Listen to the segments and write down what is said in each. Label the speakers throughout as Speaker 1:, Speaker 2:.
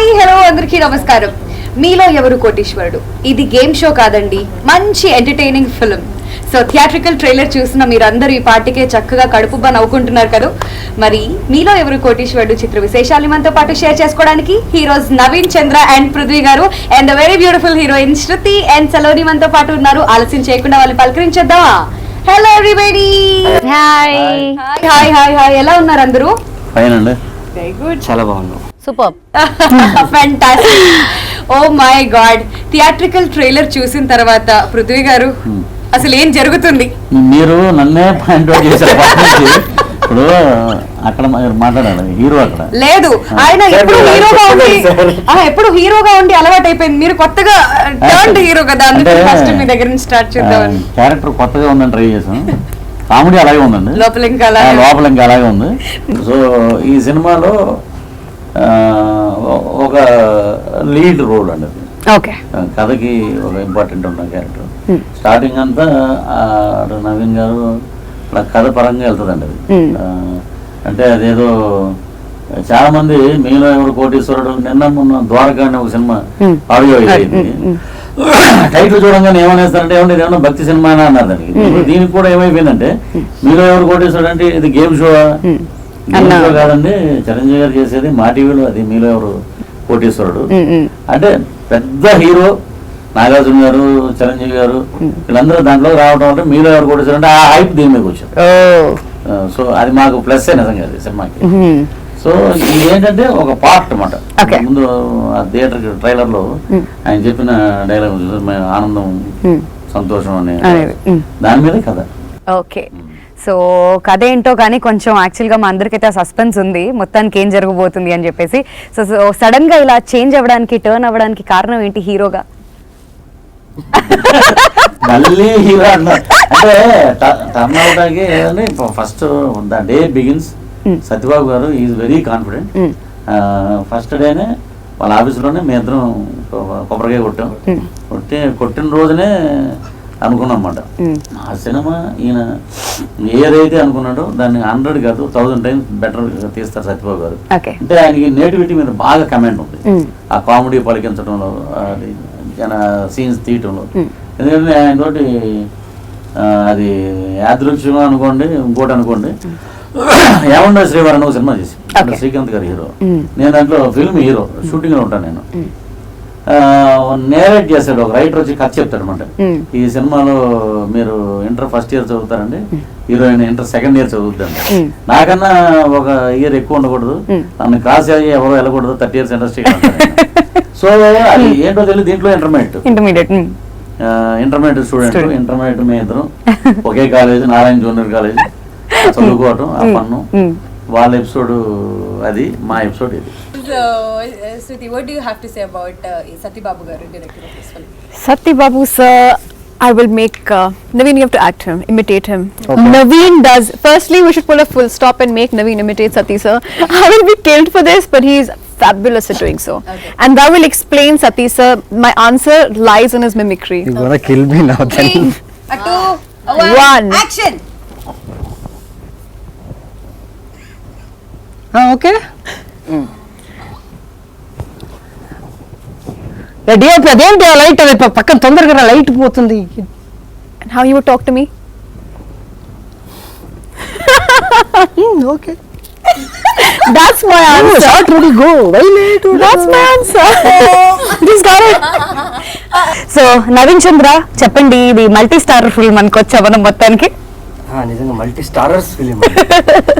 Speaker 1: Hi hello అందరికీ నమస్కారం. మీలో ఎవరు కోటీశ్వరుడు? ఇది గేమ్ షో కాదండి మంచి entertaining film so theatrical trailer చూసిన మీరందరూ ఈ పార్టీకే చక్కగా కడుపుబ్బా నవ్వుకుంటున్నారు కదా. మరి మీలో ఎవరు కోటీశ్వరుడు? చిత్ర విశేషాలు మనతో పాటు షేర్ చేసుకోవడానికి heroes Naveen Chandra and Prithvi garu and very beautiful heroine Shruti and Saloni మనతో పాటు ఉన్నారు. ఆలస్యం చేయకుండా వాళ్ళు పలకరించేద్దామా? Hello everybody
Speaker 2: hi
Speaker 1: hi hi hi ఎలా ఉన్నారు అందరూ?
Speaker 3: ఫైన్ అండి.
Speaker 1: వెరీ గుడ్
Speaker 3: చాలా బాగున్నాం.
Speaker 2: Super.
Speaker 1: Fantastic oh my god theatrical trailer చూసిన తర్వాత పృథ్వీ గారు అసలు ఏం జరుగుతుంది?
Speaker 3: మీరు నన్నే పాయింట్ అవుట్ చేశారు. ఇప్పుడు అక్కడ మాట్లాడాలి. హీరో అక్కడ.
Speaker 1: లేదు. ఆయన ఎప్పుడు హీరోగా ఉండి ఆ, ఎప్పుడు హీరోగా ఉండి అలవాటు అయిపోయింది మీరు కొత్తగా టర్న్ హీరో కదా అందుకే ఫస్ట్ మీ దగ్గర నుంచి స్టార్ట్ చేద్దామని.
Speaker 3: క్యారెక్టర్ కొత్తగా ఉందని ట్రై చేసాం కామెడీ అలాగే ఉందండి.
Speaker 1: లోపల ఇంకా అలాగే.
Speaker 3: లోపల ఇంకా అలాగే ఉంది. సో ఈ సినిమాలో ఒక లీడ్ రోల్ అండి
Speaker 2: ఓకే.
Speaker 3: కథకి ఒక ఇంపార్టెంట్ ఉన్న క్యారెక్టర్ స్టార్టింగ్ అంతా నవీన్ గారు అలా కథ పరంగా వెళ్తుందండి అది. అంటే అదేదో చాలా మంది మీలో ఎవరు కోటీశ్వరుడు నిన్న మొన్న ద్వారకా అనే ఒక సినిమా ఆడియో అయింది. టైటిల్ చూడంగానే ఏమనేస్తారంటే ఇది ఏమన్నా భక్తి సినిమా అని అన్నారు దానికి. దీనికి కూడా ఏమైపోయిందంటే మీలో ఎవరు కోటీశ్వరుడు అంటే ఇది గేమ్ షో షో కాదండి చిరంజీవి గారు చేసేది మా టీవీలో అది మీలో ఎవరు కోటీశ్వరుడు. అంటే పెద్ద హీరో నాగార్జున గారు చిరంజీవి గారు వీళ్ళందరూ దాంట్లో రావడం అంటే మీలో ఎవరు కోటీశ్వరుడు అంటే ఆ హైప్ దీని మీద
Speaker 2: ఓ.
Speaker 3: సో అది మాకు ప్లస్ నిజంగా అది సినిమాకి. సో ఇది ఏంటంటే ఒక పార్ట్ అన్నమాట.
Speaker 2: Okay.
Speaker 3: ముందు ఆ థియేటర్ ట్రైలర్లో ఆయన చెప్పిన డైలాగ్ ఆనందం సంతోషం అనే
Speaker 2: అనేది.
Speaker 3: దాని మీద కథ.
Speaker 2: ఓకే. సో కథ ఏంటో కానీ కొంచెం యాక్చువల్గా మా అందరికైతే ఆ సస్పెన్స్ ఉంది. మొత్తానికి ఏం జరగబోతుంది అని చెప్పేసి. సో సో సడన్గా ఇలా చేంజ్ అవ్వడానికి టర్న్ అవ్వడానికి కారణం ఏంటి హీరోగా?
Speaker 3: మళ్ళీ హీరో అంటే టర్న్ అవడానికి ఫస్ట్ డే బిగిన్స్ సత్యబాబు గారు ఈజ్ వెరీ కాన్ఫిడెంట్ ఫస్ట్ డేనే వాళ్ళ ఆఫీసులోనే మేము ఇద్దరం కొబ్బరికాయ కొట్టాం. కొట్టి కొట్టిన రోజునే అనుకున్నాం అన్నమాట ఆ సినిమా ఈయన ఏదైతే అనుకున్నాడో దాన్ని హండ్రెడ్ కాదు థౌజండ్ టైమ్స్ బెటర్ తీస్తారు సత్యబాబు గారు. అంటే ఆయనకి నేటివిటీ మీద బాగా కమెంట్ ఉంది. ఆ కామెడీ పలికించడంలో సీన్స్ తీయటంలో. ఎందుకంటే ఆయన తోటి అది యాదృశ్యం అనుకోండి ఇంకోటి అనుకోండి. ఏమండో శ్రీవారు ఒక సినిమా చేసి. శ్రీకాంత్ గారి హీరో. నేను దాంట్లో ఫిల్మ్ హీరో షూటింగ్లో ఉంటాను నేను. నేరేట్ చేశాడు ఒక రైటర్ వచ్చి కథ చెప్తాడు అనమాట. ఈ సినిమాలో మీరు ఇంటర్ ఫస్ట్ ఇయర్ చదువుతారండి. హీరోయిన్ ఇంటర్ సెకండ్ ఇయర్ చదువుతాండి
Speaker 2: Mm.
Speaker 3: నాకన్నా ఒక ఇయర్ ఎక్కువ ఉండకూడదు. నన్ను క్రాస్ అయ్యి ఎవరో వెళ్ళకూడదు. థర్టీ ఇయర్స్ ఇండస్ట్రీ సో అది ఏంటో తెలియదు. దీంట్లో intermediate.
Speaker 2: Intermediate
Speaker 3: intermediate student. Intermediate మీ ఇద్దరం. ఒకే కాలేజ్ నారాయణ జూనియర్ కాలేజ్. చదువుకోవటం ఆ పన్ను వాళ్ళ ఎపిసోడ్ అది మా ఎపిసోడ్ ఇది.
Speaker 1: So, uh, Sruti, what do you have to say about uh, Sati Babu Garu, director of this film?
Speaker 4: Sati Babu sir, I will make uh, Naveen. You have to act him, imitate him. Naveen does. Firstly, we should pull a full stop and make Naveen imitate Sati sir. I will be killed for this, but he's fabulous at doing so.
Speaker 1: Okay.
Speaker 4: And that will explain Sati sir. My answer lies in his mimicry.
Speaker 5: You're gonna kill me now then.
Speaker 1: Three, a two, a one,
Speaker 4: One.
Speaker 1: action!
Speaker 5: Okay ready అయిపోయి అదేంటి ఆ light అది పక్కన తొందరగా light పోతుంది
Speaker 4: And how you would talk to me?
Speaker 5: Okay
Speaker 4: That's my answer.
Speaker 5: Short ready go why late
Speaker 4: That's my answer.
Speaker 2: This got it. So Naveen Chandra చెప్పండి ఇది multi star film అనుకోవచ్చా మనం మొత్తానికి
Speaker 5: నిజంగా మల్టీ స్టారర్స్ ఫిలిం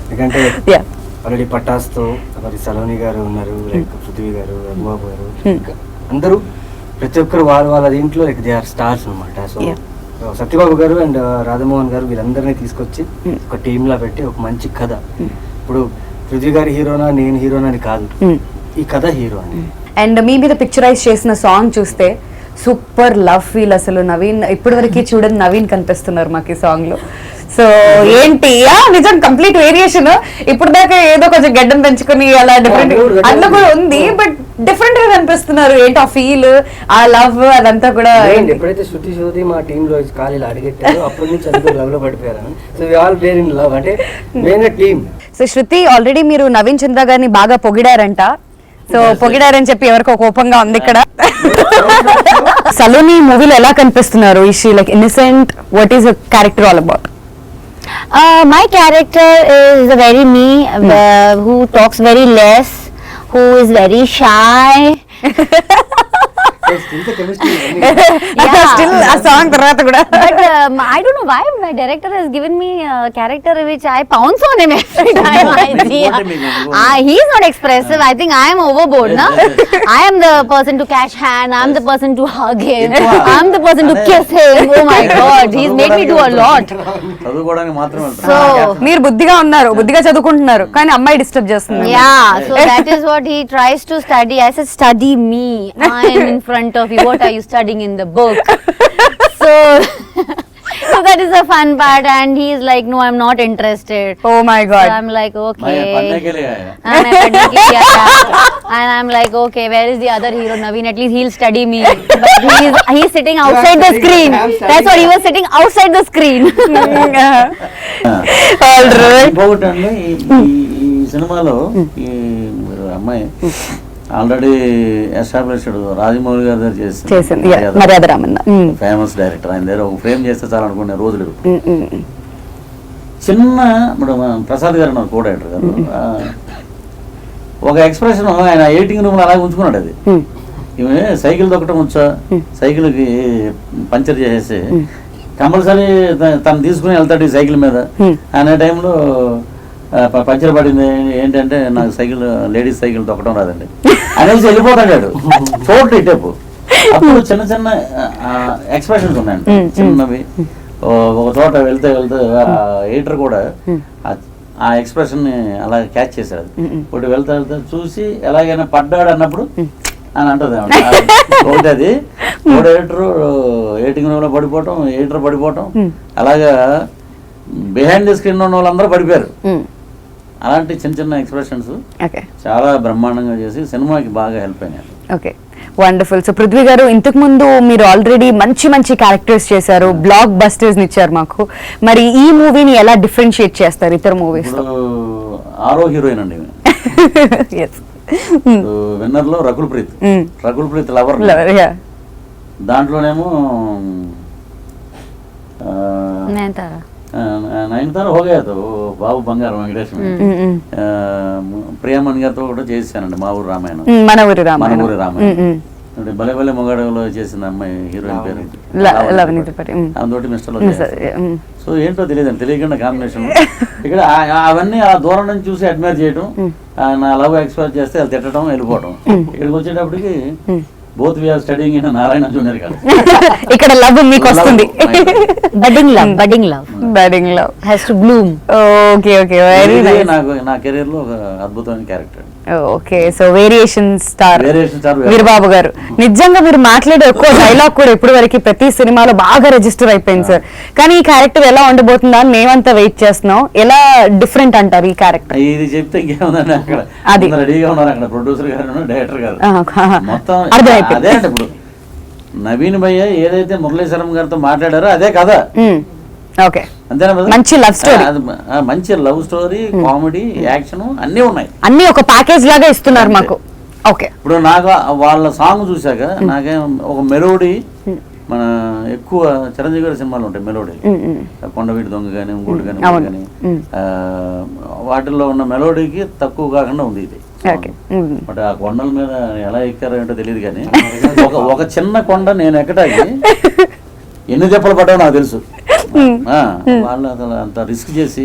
Speaker 5: ఎందుకంటే
Speaker 2: Yeah.
Speaker 5: Already పటాస్తో మరి సలోని గారు ఉన్నారు లైక్ పృథ్వీ గారు రఘుబాబు గారు ఇంకా అందరూ ప్రతి ఒక్కరు వాళ్ళ వాళ్ళ దీంట్లో లైక్ దే ఆర్ స్టార్స్ అనమాట సో. సత్యబాబు గారు అండ్ రాధమోహన్ గారు వీళ్ళందరినీ తీసుకొచ్చి ఒక టీమ్ లా పెట్టి ఒక మంచి కథ. ఇప్పుడు పృథ్వీ గారి హీరోనా నేను హీరోనా అని కాదు.
Speaker 2: Hmm.
Speaker 5: ఈ కథ హీరో అని.
Speaker 2: అండ్ మీ మీద పిక్చరైజ్ చేసిన సాంగ్ చూస్తే సూపర్ లవ్ ఫీల్ అసలు నవీన్. ఇప్పటి వరకు చూడని నవీన్ కనిపిస్తున్నారు మాకు ఈ సాంగ్లో. సో ఏంటి? నిజం కంప్లీట్ వేరియేషన్ ఇప్పుడు దాకా ఏదో కొంచెం గడ్డం పెంచుకుని అలా డిఫరెంట్
Speaker 5: అందులో కూడా
Speaker 2: ఉంది బట్ డిఫరెంట్గా కనిపిస్తున్నారు. ఏంటి ఆ ఫీల్ ఆ లవ్ అదంతా కూడా?
Speaker 5: ఎప్పుడైతే శృతి శోధి మా టీమ్లో ఖాళీలు అడిగెట్టారో అప్పటి నుంచి అందరూ లవ్లో పడిపోయారు so all were in love అంటే టీమ్
Speaker 2: సో శృతి ఆల్రెడీ మీరు నవీన్ చంద్ర గారిని బాగా పొగిడారంట. సో పొగిడారని చెప్పి ఎవరికో కోపంగా ఉంది ఇక్కడ. సలోని మూవీలో ఎలా కనిపిస్తున్నారు? ఈ she like innocent what is character all about
Speaker 6: Uh, my character is a very me uh, who talks very less, who is very shy.
Speaker 5: Chemistry
Speaker 2: still ఆ సాంగ్ తర్వాత కూడా
Speaker 6: But um, I don't know why my director has given me a character which I pounce on him every time I see.
Speaker 3: What do you mean?
Speaker 6: Ah, he's not expressive. I think I am overboard, na? I am the person to catch hand. I'm the person to hug him. I'm the person to kiss him. Oh my God, he's made me do a lot.
Speaker 3: చదువుకోవడానికి మాత్రం
Speaker 6: So.
Speaker 2: మీరు బుద్ధిగా ఉన్నారు బుద్ధిగా చదువుకుంటున్నారు కానీ అమ్మాయి disturb చేస్తుంది
Speaker 6: Yeah, so that is what he tries to study. I said, study me. I am in front of you what are you studying in the book? So so that is the fun part and he is like no i'm not interested.
Speaker 2: Oh my
Speaker 6: god.
Speaker 2: So
Speaker 6: i'm like okay.
Speaker 3: I'm ah,
Speaker 6: and i'm like okay where is the other hero? Naveen at least he'll study me. But he is he's sitting outside the screen. That's what he was sitting outside the screen.
Speaker 3: All right. Already established Rajamouli గారి దగ్గర చేసింది.
Speaker 2: మర్యాద. Ramanna.
Speaker 3: Famous director ఆయన దగ్గర ఒక frame చేస్తే చాలా అనుకునే రోజులు. చిన్న ఇప్పుడు ప్రసాద్ గారు ఉన్నారు కో డైరెక్టర్ గారు ఒక ఎక్స్ప్రెషన్ ఆయన ఎయిటింగ్ రూమ్ అలాగే ఉంచుకున్నాడు అది. ఈమె సైకిల్ తొక్కటం వచ్చా సైకిల్కి పంచర్ చేసేసి కంపల్సరీ తను తీసుకుని వెళ్తాడు ఈ సైకిల్ మీద. అనే టైంలో పంచర్ పడింది ఏంటంటే నాకు సైకిల్ లేడీస్ సైకిల్ తొక్కడం రాదండి. అనేసి వెళ్ళిపోతాడు చోటు ఇటేపు అప్పుడు చిన్న చిన్న ఎక్స్ప్రెషన్స్ ఉన్నాయండి. చిన్నవి. ఒక చోట వెళ్తే వెళ్తే ఎయిటర్ కూడా ఆ- ఎక్స్ప్రెషన్ని అలా క్యాచ్ చేశాడు. ఇప్పుడు వెళ్తా వెళ్తా చూసి ఎలాగైనా పడ్డాడు అన్నప్పుడు అని అంటది. ఒకటి అది. మూడు ఎయిటర్ ఎయిటింగ్ రూమ్లో పడిపోవటం ఎయిటర్ పడిపోవటం. అలాగా బిహైండ్ ది స్క్రీన్ ఉన్న వాళ్ళందరూ పడిపోయారు. అలాంటి చిన్న చిన్న ఎక్స్ప్రెషన్స్
Speaker 2: ఓకే
Speaker 3: చాలా బ్రహ్మాండంగా చేసి సినిమాకి బాగా హెల్ప్ అయినాయి.
Speaker 2: ఓకే వండర్ఫుల్ సో పృథ్వీ గారు ఇంతకు ముందు మీరు ఆల్రెడీ మంచి మంచి క్యారెక్టర్స్ చేశారు బ్లాక్ బస్టర్స్ ఇచ్చారు మాకు. మరి ఈ మూవీని ఎలా డిఫరెన్షియేట్ చేస్తారు ఇతర మూవీస్
Speaker 3: ఆరో హీరోయిన్ అండి విన్నర్ లో రకుల్ ప్రీత్
Speaker 2: Mm.
Speaker 3: రకుల్ ప్రీత్ లవర్ దాంట్లోనేమో నయనతార హోగా బాబు బంగారం వెంకటేష్ ఆ, ప్రియమణి గారితో కూడా చేశానండి మా ఊరు రామాయణం.
Speaker 2: మన ఊరి
Speaker 3: మన
Speaker 2: రామాయణం
Speaker 3: ఊరి రామాయణం. అంటే భలే భలే మొగాడలో చేసిన అమ్మాయి హీరోయిన్ పేరు. ఆమెతోటి మిస్టర్. సో ఏంటో తెలియదు తెలియకుండా కాంబినేషన్. ఇక్కడ అవన్నీ ఆ దూరం నుంచి చూసి అడ్మైర్ చేయడం నా లవ్ ఎక్స్ప్రెస్ చేస్తే అది తిట్టడం వెళ్ళిపోవడం ఇక్కడికి వచ్చేటప్పటికి both we are studying in Narayana junior college
Speaker 2: ఇక్కడ లవ్ మీకు వస్తుంది.
Speaker 6: Budding love, budding love.
Speaker 2: Budding love
Speaker 6: Has to bloom.
Speaker 2: Okay okay very nice
Speaker 3: నాకు నా కెరీర్లో ఒక అద్భుతమైన character
Speaker 2: okay so variation star
Speaker 3: Variation star
Speaker 2: Veerababu garu. నిజంగా మీరు మాట్లాడే ఎక్కువ డైలాగ్ కూడా ఇప్పుడు వరకు ప్రతి సినిమాలో బాగా రిజిస్టర్ అయిపోయింది సార్ కానీ ఈ క్యారెక్టర్ ఎలా ఉండబోతుందా అని మేమంతా వెయిట్ చేస్తున్నాం. ఎలా డిఫరెంట్ అంటారు ఈ క్యారెక్టర్
Speaker 3: ఇది చెప్తే ఇంకేముందండి అక్కడ?
Speaker 2: అది.
Speaker 3: రెడీగా ఉన్నారు అక్కడ ప్రొడ్యూసర్ గారు డైరెక్టర్ గారు. మొత్తం
Speaker 2: అర్థమైపోయింది.
Speaker 3: అదే అంటే ఇప్పుడు. నవీన్ భయ్య ఏదైతే మురళీశ్వరం గారితో మాట్లాడారో అదే కథ.
Speaker 2: ఓకే.
Speaker 3: అంతేనా?
Speaker 2: మంచి
Speaker 3: లవ్ స్టోరీ. కామెడీ యాక్షన్ అన్నీ ఉన్నాయి.
Speaker 2: అన్ని ఒక ప్యాకేజ్ లాగా ఇస్తున్నారు మాకు. ఓకే.
Speaker 3: ఇప్పుడు నాకు వాళ్ళ సాంగ్ చూశాక నాకేం ఒక మెలోడీ మన ఎక్కువ చిరంజీవి గారి సినిమాలు ఉంటాయి మెలోడీ. కొండవీటి దొంగ కానీ ఇంకోటి కానీ. కానీ వాటిల్లో ఉన్న మెలోడీకి తక్కువ కాకుండా ఉంది ఇది. బట్ ఆ కొండల మీద ఎలా ఎక్కారో ఏంటో తెలియదు కానీ ఒక ఒక చిన్న కొండ నేను ఎక్కడానికి ఎన్ని దెబ్బలు పడ్డావో నాకు తెలుసు. ఆ, వాళ్ళు అసలు అంత రిస్క్ చేసి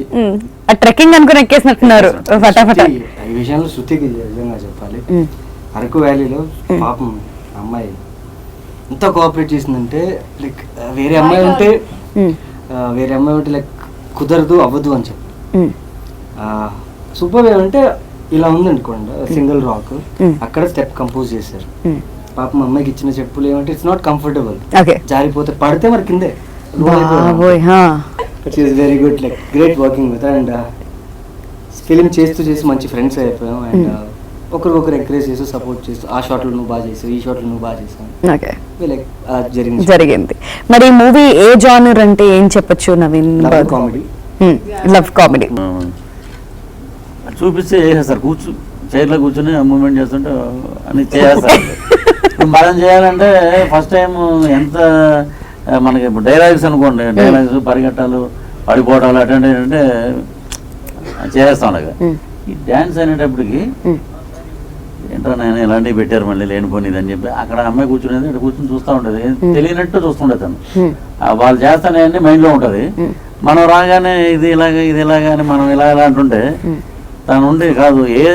Speaker 2: ఆ ట్రెక్కింగ్ అనుకుని ఎక్కేసినట్టున్నారు.
Speaker 5: ఈ విషయంలో శృతికి నిజంగా చెప్పాలి. అరకు వ్యాలీలో పాపం అమ్మాయి ఎంత కోఆపరేట్ చేసిందంటే లైక్ వేరే అమ్మాయి ఉంటే వేరే అమ్మాయి ఉంటే లైక్ కుదరదు అవ్వదు అని చెప్పి. సూపర్ అంటే ఇలా ఉందనుకోండి సింగిల్ రాక్. అక్కడ స్టెప్ కంపోజ్ చేశారు. పాపం అమ్మాయికి ఇచ్చిన చెప్పులు ఏమంటే ఇట్స్ నాట్ కంఫర్టబుల్
Speaker 2: ఓకే.
Speaker 5: జారిపోతే పడితే మరి కిందే. Very good like great working with and film చేస్తూ చేసి మంచి ఫ్రెండ్స్ అయిపోయాం అండ్ ఒకరికొకరు ఎంకరేజ్ చేస్తూ సపోర్ట్ చేస్తూ ఆ షాట్లు నువ్వు బాగా చేసావు ఈ షాట్లు నువ్వు బాగా చేసావు. లైక్ జరిగింది.
Speaker 2: జరిగింది. మరి మూవీ ఏ జానర్ అంటే ఏం చెప్పొచ్చు నవీన్
Speaker 5: కామెడీ
Speaker 2: లవ్ కామెడీ
Speaker 3: చూపిస్తే సార్. కూర్చు చైర్లో కూర్చొని మూమెంట్ చేస్తుంటే అని ఇప్పుడు మనం చేయాలంటే ఫస్ట్ టైం ఎంత మనకి ఇప్పుడు డైలాగ్స్ అనుకోండి. డైలాగ్స్ పరిగెట్టాలు పడిపోవటాలు అటెండ్ అంటే చేస్తాం అలాగా ఈ డ్యాన్స్ అనేటప్పటికి ఏంటో నేను ఇలాంటివి పెట్టారు మళ్ళీ లేనిపోని ఇది అని చెప్పి అక్కడ అమ్మాయి కూర్చునేది ఇక్కడ కూర్చొని చూస్తూ ఉంటుంది తెలియనట్టు చూస్తుండే తను. వాళ్ళు చేస్తానే మైండ్లో ఉంటుంది. మనం రాగానే ఇది ఇలాగ ఇది ఇలాగ అని మనం ఇలా ఇలా అంటుంటే తను ఉండి కాదు ఏ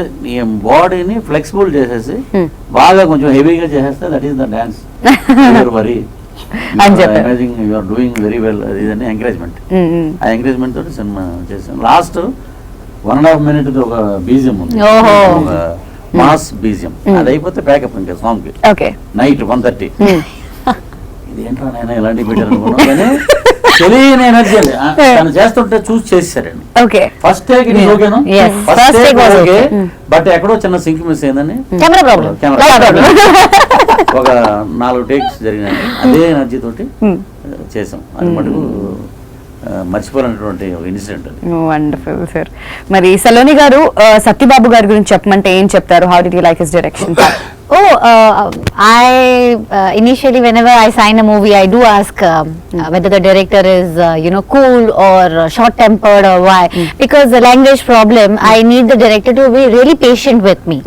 Speaker 3: బాడీని ఫ్లెక్సిబుల్ చేసేసి బాగా కొంచెం హెవీగా చేసేస్తే that is the dance worry
Speaker 2: అని చెప్పారు.
Speaker 3: Amazing you are doing very well అది అని ఎంకరేజ్మెంట్. ఆ ఎంకరేజ్మెంట్ తోటి సినిమా చేసాం last one and half minute ఒక బీజియం ఉంది. Mass BGM. అది అయిపోతే ప్యాకప్ ఇంకా సాంగ్కి.
Speaker 2: ఓకే.
Speaker 3: నైట్ వన్ థర్టీ ఇది ఏంట్రా నేను ఇలాంటివి పెట్టాను అనుకున్నాను కానీ తెలియని ఎనర్జీ అండి తను చేస్తుంటే చూసి చేశారండి
Speaker 2: ఓకే.
Speaker 3: ఫస్ట్ టేక్ ఇది ఓకేనా
Speaker 6: Yes,
Speaker 3: first take okay. But ఎక్కడో చిన్న సింక్ మిస్ అయిందని. కెమెరా. ఒక నాలుగు టేక్స్ జరిగినాయి. అదే ఎనర్జీ తోటి చేసాం అది మటుకు మర్చిపోలేనటువంటి ఒక ఇన్సిడెంట్ అది.
Speaker 2: వండర్ఫుల్ సార్ మరి సలోని గారు సత్యబాబు గారి గురించి చెప్పమంటే ఏం చెప్తారు? How do you like his direction
Speaker 6: Oh, uh, I uh, initially, whenever I sign a movie, I do ask um, uh, whether the director is, uh, you know, cool or uh, short-tempered or why. Because the language problem, I need the director to be really patient with me.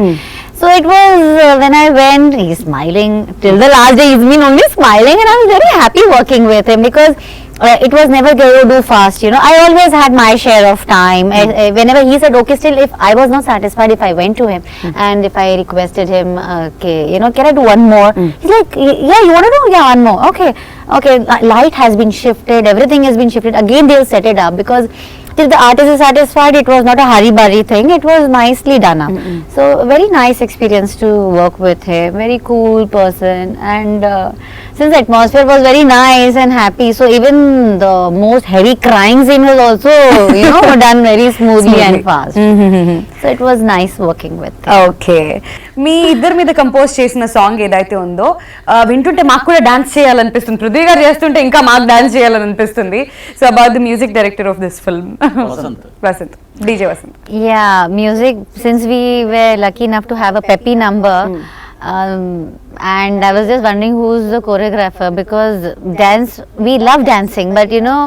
Speaker 6: So it was uh, when I went, he's smiling till the last day. He's been only smiling, and I was very happy working with him because. Uh, it was never to do fast, you know. I always had my share of time. Uh, uh, whenever he said, okay, still, if I was not satisfied, if I went to him and if I requested him, uh, okay, you know, can I do one more? He's like, yeah, you want to do? Yeah, one more. Okay, okay. Light has been shifted, everything has been shifted. Again, they'll set it up because till the artist is satisfied, it was not a hurry burry thing. It was nicely done up. So, very nice experience to work with him. Very cool person, and uh, since the atmosphere was very nice and happy, so even the most heavy crying scene was also, you know, done very smoothly and fast. So, it was nice working with him.
Speaker 2: Okay మీ ఇద్దరి మీద compose చేసిన song ఏదైతే ఉందో వింటుంటే మాకు కూడా dance చేయాలనిపిస్తుంది పృథ్వీ గారు చేస్తుంటే ఇంకా మాకు డాన్స్ చేయాలనిపిస్తుంది so about the music director of this film
Speaker 3: Vasant.
Speaker 2: Vasant DJ Vasant
Speaker 6: Yeah, music, since we were lucky enough to have a peppy number, um, and I was just wondering who's the choreographer because dance, we love dancing, but you know,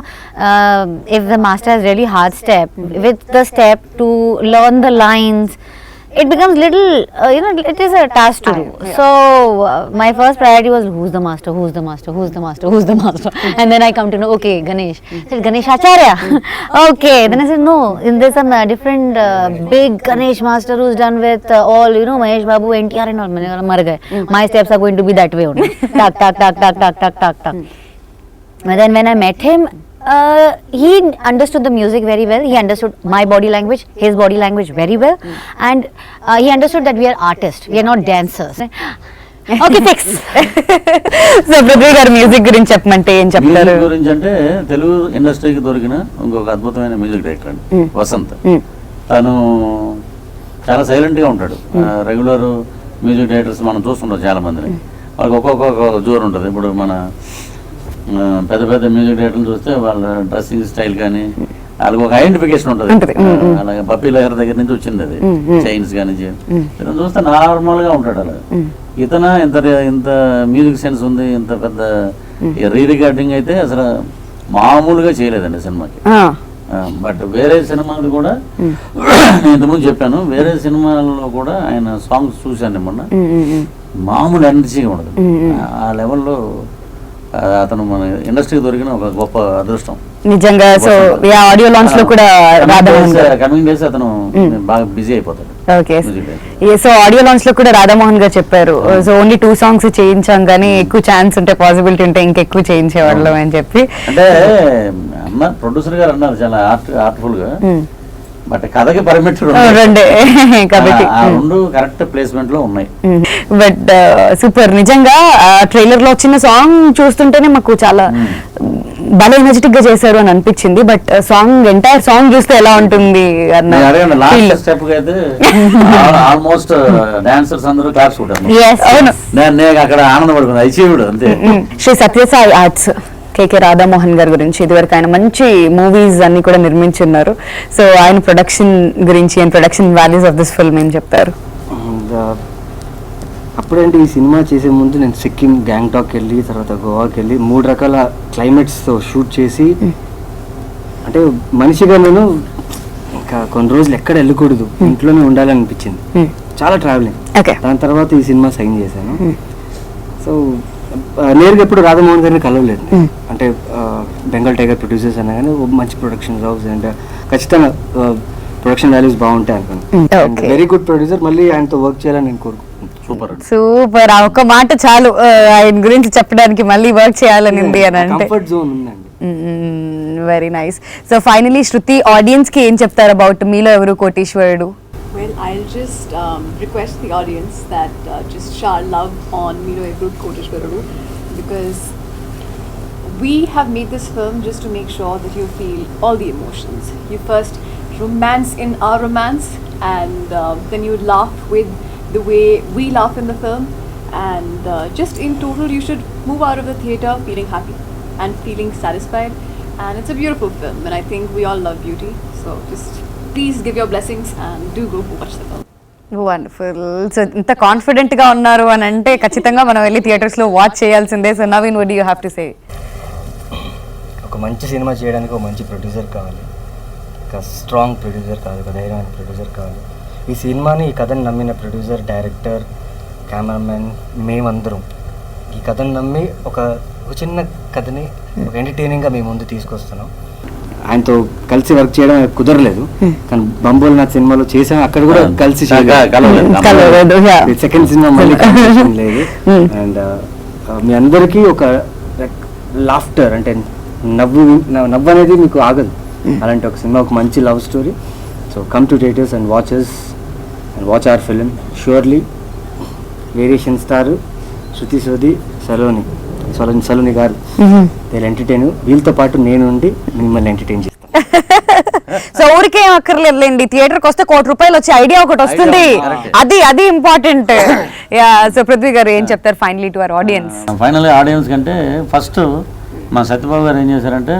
Speaker 6: um if the master has really hard step, with the step to learn the lines, it becomes little, uh, you know, it is a task to do. Yeah. So uh, my first priority was who's the master, who's the master, who's the master, who's the master, mm-hmm. and then I come to know, okay, Ganesh. I said Ganesh Acharya. Mm-hmm. okay. Then I said no, in there's some um, uh, different uh, big Ganesh master who's done with uh, all you know Mahesh Babu, NTR and all. My steps are going to be that way only. tak tak tak tak tak tak tak tak. And then when I met him, uh, he understood the music very well. He understood my body language, his body language very well, and uh, he understood that we are artists. We are not dancers. okay, fix.
Speaker 2: So Prithvi garu music గురించి చెప్పమంటే ఏం చెప్తారు
Speaker 3: music గురించి అంటే తెలుగు ఇండస్ట్రీకి దొరికిన ఇంకొక అద్భుతమైన మ్యూజిక్ డైరెక్టర్ అండి వసంత్ తను చాలా సైలెంట్గా ఉంటాడు రెగ్యులర్ మ్యూజిక్ డైరెక్టర్స్ మనం చూస్తుంటాం చాలా మందిని వాళ్ళకి ఒక్కొక్క జోరు ఉంటుంది ఇప్పుడు మన పెద్ద పెద్ద మ్యూజిక్ డైరెక్టర్లు చూస్తే వాళ్ళ డ్రెస్సింగ్ స్టైల్ కానీ వాళ్ళకి ఒక ఐడెంటిఫికేషన్ ఉంటుంది. అలాగే పప్పీ లహర్ దగ్గర నుంచి వచ్చింది అది. చైన్స్ కానీ ఇతను చూస్తే నార్మల్గా ఉంటాడు అలా. ఇతను ఇంత ఇంత మ్యూజిక్ సెన్స్ ఉంది ఇంత పెద్ద రీ రికార్డింగ్ అయితే అసలు మామూలుగా చేయలేదండి సినిమాకి. బట్ వేరే సినిమాలు కూడా నేను ఇంతకుముందు చెప్పాను వేరే సినిమాల్లో కూడా ఆయన సాంగ్స్ చూశాను మొన్న మామూలు ఎనర్జీగా ఉండదు. ఆ లెవెల్లో అతను మన ఇండస్ట్రీకి దొరికిన ఒక గొప్ప అదృష్టం.
Speaker 2: నిజంగా సో ఆడియో లాంచ్లో కూడా రాధామోహన్ గారు.
Speaker 3: కమింగ్ డేస్ అతను బాగా బిజీ అయిపోతాడు.
Speaker 2: ఓకే. సో ఆడియో లాంచ్లో కూడా రాధామోహన్ గారు చెప్పారు సో ఓన్లీ టూ సాంగ్స్ చేయించాం కానీ ఎక్కువ ఛాన్స్ ఉంటే పాసిబిలిటీ ఉంటే ఇంకెక్కువ చేయించేవాళ్ళం అని చెప్పి.
Speaker 3: అంటే అన్న ప్రొడ్యూసర్ గారు అన్నారు చాలా ఆర్ట్ ఆర్ట్ఫుల్గా. బట్ కథకి పరిమితులు
Speaker 2: ఓ, రెండే. కాబట్టి
Speaker 3: రెండు కరెక్ట్ ప్లేస్మెంట్లో ఉన్నాయి
Speaker 2: బట్ సూపర్. నిజంగా ట్రైలర్లో వచ్చిన సాంగ్ చూస్తుంటేనే మాకు చాలా భలే ఎనర్జెటిక్గా చేశారు అని అనిపించింది. బట్ సాంగ్ ఎంటైర్ సాంగ్ చూస్తే ఎలా ఉంటుంది
Speaker 3: ఆల్మోస్ట్ డాన్సర్స్ అందరూ క్లాప్స్.
Speaker 2: అవును.
Speaker 3: నేను అక్కడ ఆనందపడుకున్నా అచీవ్డ్ అంతే.
Speaker 2: శ్రీ సత్యసాయి ఆర్ట్స్ కేకే రాధామోహన్ గారి గురించి ఇదివరకు ఆయన మంచి మూవీస్ అన్ని కూడా నిర్మించున్నారు. సో ఆయన ప్రొడక్షన్ గురించి and production values of this film ఏం చెప్తారు?
Speaker 5: ద- అప్పుడంటే ఈ సినిమా చేసే ముందు నేను సిక్కిం గ్యాంగ్టాక్ వెళ్ళి తర్వాత గోవాకి వెళ్ళి మూడు రకాల క్లైమేట్స్తో షూట్ చేసి అంటే మనిషిగా నేను ఇంకా కొన్ని రోజులు ఎక్కడ వెళ్ళకూడదు ఇంట్లోనే ఉండాలనిపించింది. చాలా ట్రావెలింగ్
Speaker 2: ఓకే
Speaker 5: దాని తర్వాత ఈ సినిమా సైన్ చేశాను. సో నేరుగా ఎప్పుడు రాధామోహన్ గారిని కలవలేదు. అంటే బెంగాల్ టైగర్ ప్రొడ్యూసర్స్ అన్నా కానీ మంచి ప్రొడక్షన్ హౌస్ అండ్ ఖచ్చితంగా ప్రొడక్షన్ వాల్యూస్ బాగుంటాయి అనుకున్నాను. వెరీ గుడ్ ప్రొడ్యూసర్ మళ్ళీ ఆయనతో వర్క్ చేయాలని నేను కోరుకుంటున్నాను.
Speaker 3: సూపర్
Speaker 2: సూపర్ ఆ ఒక్క మాట చాలు. ఆయన గురించి చెప్పడానికి మళ్ళీ వర్క్ చేయాలనింది అని అంటే.
Speaker 5: కంఫర్ట్ జోన్ ఉందండి.
Speaker 2: Very nice so finally Shruti ఆడియన్స్కి ఏం చెప్తారు అబౌట్ మీలో ఎవరు కోటీశ్వరుడు?
Speaker 7: I'll just um, request the audience that uh, just shower love on Milo Ebrud Koteshwararu because we have made this film just to make sure that you feel all the emotions. You first romance in our romance and uh, then you laugh with the way we laugh in the film. And uh, just in total you should move out of the theatre feeling happy and feeling satisfied. And it's a beautiful film and I think we all love beauty. So just please give your blessings and do go watch the film.
Speaker 2: Wonderful so ఇంత కాన్ఫిడెంట్గా ఉన్నారు అని అంటే ఖచ్చితంగా మనం వెళ్ళి థియేటర్స్లో watch చేయాల్సిందే. So Naveen what you have to say
Speaker 5: ఒక మంచి సినిమా చేయడానికి ఒక మంచి ప్రొడ్యూసర్ కావాలి. ఒక స్ట్రాంగ్ ప్రొడ్యూసర్ కావాలి ఒక ధైర్యమైన ప్రొడ్యూసర్ కావాలి. ఈ సినిమాని ఈ కథని నమ్మిన ప్రొడ్యూసర్ డైరెక్టర్ కెమెరామెన్ మేమందరం ఈ కథను నమ్మి ఒక చిన్న కథని ఒక ఎంటర్టైనింగ్గా మీ ముందు తీసుకొస్తున్నాం. ఆయనతో కలిసి వర్క్ చేయడం కుదరలేదు. కానీ బంబోల్ నా సినిమాలో చేసాం అక్కడ కూడా కలిసి
Speaker 3: కలవలేదు.
Speaker 5: సెకండ్ సినిమా మళ్ళీ లేదు. అండ్ మీ అందరికీ ఒక లాఫ్టర్ అంటే నవ్వు నవ్వు- అనేది మీకు ఆగదు. అలాంటి ఒక సినిమా ఒక మంచి love story. So come to theatres and watches and watch our film surely variation star Shruti సోది సలోని సలోని సలోని గారు. వీళ్ళు ఎంటర్టైన్ వీళ్ళతో పాటు నేను ఉండి మిమ్మల్ని ఎంటర్టైన్ చేస్తాను.
Speaker 2: సో ఊరికే ఏం అక్కర్లేదులేండి. థియేటర్కి వస్తే కోటి రూపాయలు వచ్చే ఐడియా ఒకటి వస్తుంది. అది అది ఇంపార్టెంట్. యా సో పృథ్వీ గారు ఏం చెప్తారు finally to our audience
Speaker 3: final audience కంటే ఫస్ట్ మా సత్యబాబు గారు ఏం చేశారంటే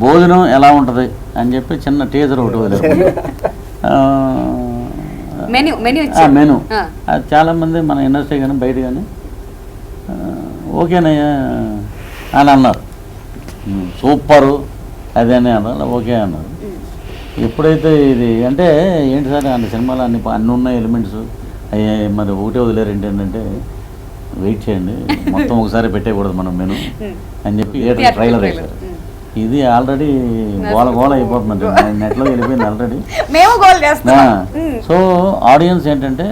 Speaker 3: భోజనం ఎలా ఉంటుంది అని చెప్పి చిన్న టీజర్ ఒకటి
Speaker 1: మెనూ మెనూ
Speaker 3: ఆ,
Speaker 1: ఇచ్చారు.
Speaker 3: మెను
Speaker 1: ఆ.
Speaker 3: అది చాలా మంది మన ఇండస్ట్రీ కానీ బయట కానీ ఓకేనయ్యా. అని అన్నారు. సూపరు. అదే అని అన్నారు. ఓకే అన్నారు. ఎప్పుడైతే ఇది అంటే ఏంటి సార్ అన్ని సినిమాలు అన్ని అన్ని ఉన్నాయి ఎలిమెంట్స్. అయ్యే మరి ఒకటే వదిలేరు ఏంటంటే వెయిట్ చేయండి. మొత్తం ఒకసారి పెట్టేయకూడదు మనం మెను. అని చెప్పి
Speaker 1: Theatrical
Speaker 3: ట్రైలర్. వేశారు. ఇది ఆల్రెడీ గోల గోల అయిపోతుందండి. నెట్లో వెళ్ళిపోయింది ఆల్రెడీ. సో ఆడియన్స్ ఏంటంటే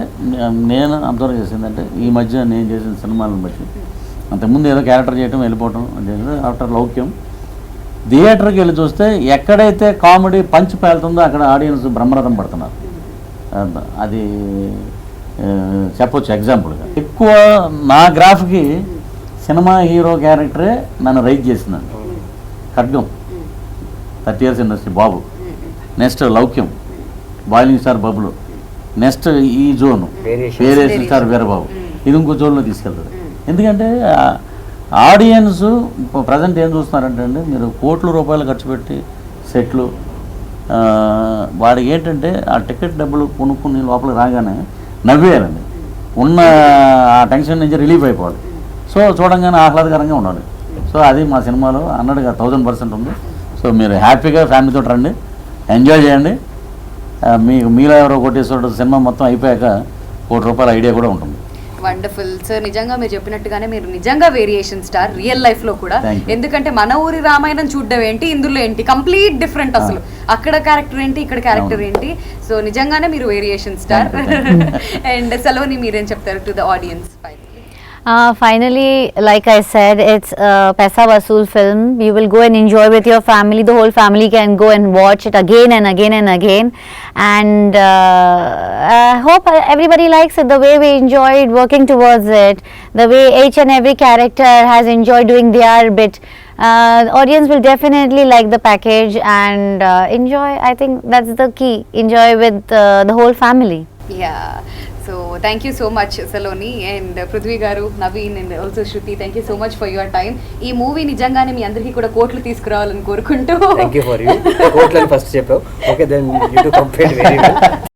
Speaker 3: నేను అబ్జర్వ్ చేసిందంటే ఈ మధ్య నేను చేసిన సినిమాలను బట్టి అంతకుముందు ఏదో క్యారెక్టర్ చేయటం వెళ్ళిపోవటం ఆఫ్టర్ లౌక్యం. థియేటర్కి వెళ్ళి చూస్తే ఎక్కడైతే కామెడీ పంచ్ పేలుతుందో అక్కడ ఆడియన్స్ బ్రహ్మరథం పడుతున్నారు. అద- చెప్పొచ్చు ఎగ్జాంపుల్గా. ఎక్కువ నా గ్రాఫ్కి సినిమా హీరో క్యారెక్టరే నన్ను రైట్ చేసిందండి. ఖడ్గం. థర్టీ ఇయర్స్ ఇండస్ట్రీ బాబు. Next Loukyam. Boiling star Bablu. Next ఈ జోను. Variation star Veerababu. ఇది ఇంకో జోన్లో తీసుకెళ్తారు ఎందుకంటే ఆడియన్స్ ప్రజెంట్ ఏం చూస్తున్నారంటే అండి మీరు కోట్ల రూపాయలు ఖర్చు పెట్టి సెట్లు వాడికి ఏంటంటే ఆ టికెట్ డబ్బులు కొనుక్కుని లోపలికి రాగానే నవ్వేయాలండి. ఉన్న ఆ టెన్షన్ నుంచి రిలీఫ్ అయిపోవాలి. సో చూడంగానే ఆహ్లాదకరంగా ఉండాలి. సో అది మా సినిమాలో అన్నట్టుగా థౌజండ్ పర్సెంట్ ఉంది. సో మీరు హ్యాపీగా ఫ్యామిలీతో రండి. ఎంజాయ్ చేయండి. మీకు మీలో ఎవరో కొట్టేశ్వరుడు సినిమా మొత్తం అయిపోయాక కోటి రూపాయల ఐడియా కూడా ఉంటుంది.
Speaker 1: వండర్ఫుల్ సార్ నిజంగా మీరు చెప్పినట్టుగానే మీరు నిజంగా వేరియేషన్ స్టార్ రియల్ లైఫ్లో కూడా. ఎందుకంటే మన ఊరి రామాయణం చూడడం ఏంటి ఇందులో ఏంటి కంప్లీట్ డిఫరెంట్ అసలు. అక్కడ క్యారెక్టర్ ఏంటి ఇక్కడ క్యారెక్టర్. ఏంటి. సో నిజంగానే మీరు వేరియేషన్ స్టార్ అండ్ సలోని మీరేం చెప్తారు to the audience
Speaker 6: Uh, finally, like I said, it's a Paisa Vasool film. You will go and enjoy with your family. The whole family can go and watch it again and again and again. And uh, I hope everybody likes it the way we enjoyed working towards it, the way each and every character has enjoyed doing their bit. Uh, audience will definitely like the package and uh, enjoy. I think that's the key. Enjoy with uh, the whole family.
Speaker 1: Yeah so thank you so much Saloni and Prithvi garu Naveen and also Shruti thank you so much for your time ఈ movie నిజంగానే మీ అందరికీ కూడా కోట్లు తీసుకురావాలని కోరుకుంటూ
Speaker 5: thank you for you first చెప్పావు. Okay then you to complete very well